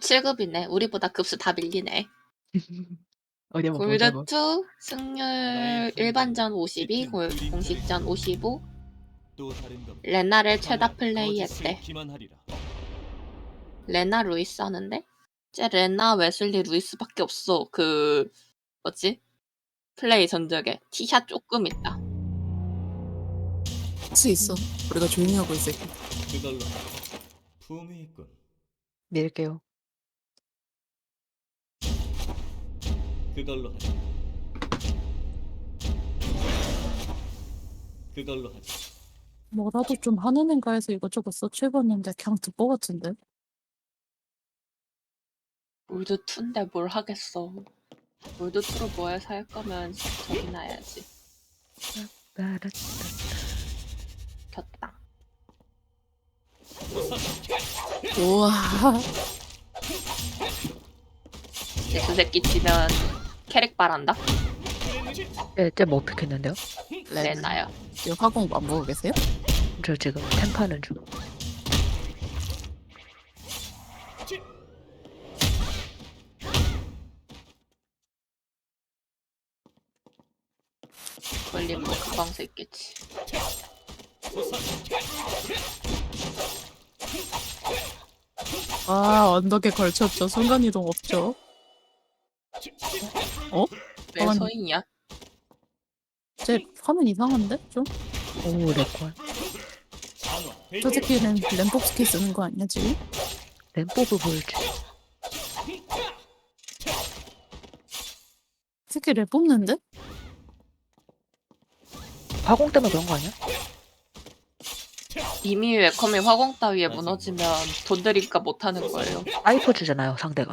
57급이네. 우리보다 급수 다 밀리네. 어디 한번 보자고. 골드2 승률 일반전 52, 골, 공식전 55, 또 다른 겁. 레나를 최다 플레이했대. 레나 루이스 하는데? 쟤 레나 웨슬리 루이스밖에 없어. 그 뭐지? 플레이 전적에 티샷 조금 있다. 할수 있어. 우리가 조용히 하고 있을게. 그걸로 품이 있군. 밀게요. 그걸로 하자. 그걸로 하자. 뭐라도 좀 하는 애가 해서 이것저것 서치해봤는데 그냥 듣보 같은데? 골드 2인데 뭘 하겠어. 골드 2로 뭐해 살 거면 저기나 해야지. 켰다. 우와. 이제 그 새끼 치면 캐릭 바란다. 쟤, 쟤뭐 어떻겠는데요? 레나요. 지금 화공 안 보고 계세요? 저 지금 템파는 중. 걸리면 뭐 가방서 있겠지. 아, 언덕에 걸쳤죠. 순간이동 없죠. 왜 가만히- 소인이야? 쟤 화면 이상한데? 좀? 오, 렉권. 저 새끼는 램폭 스킬 쓰는 거 아니야, 지금? 램포브 보여줘. 새끼 랩 뽑는데? 화공 때문에 그런 거 아니야? 이미 웨컴이 화공 따위에 무너지면 돈 들이니까 못하는 거예요. 사이퍼즈잖아요, 상대가.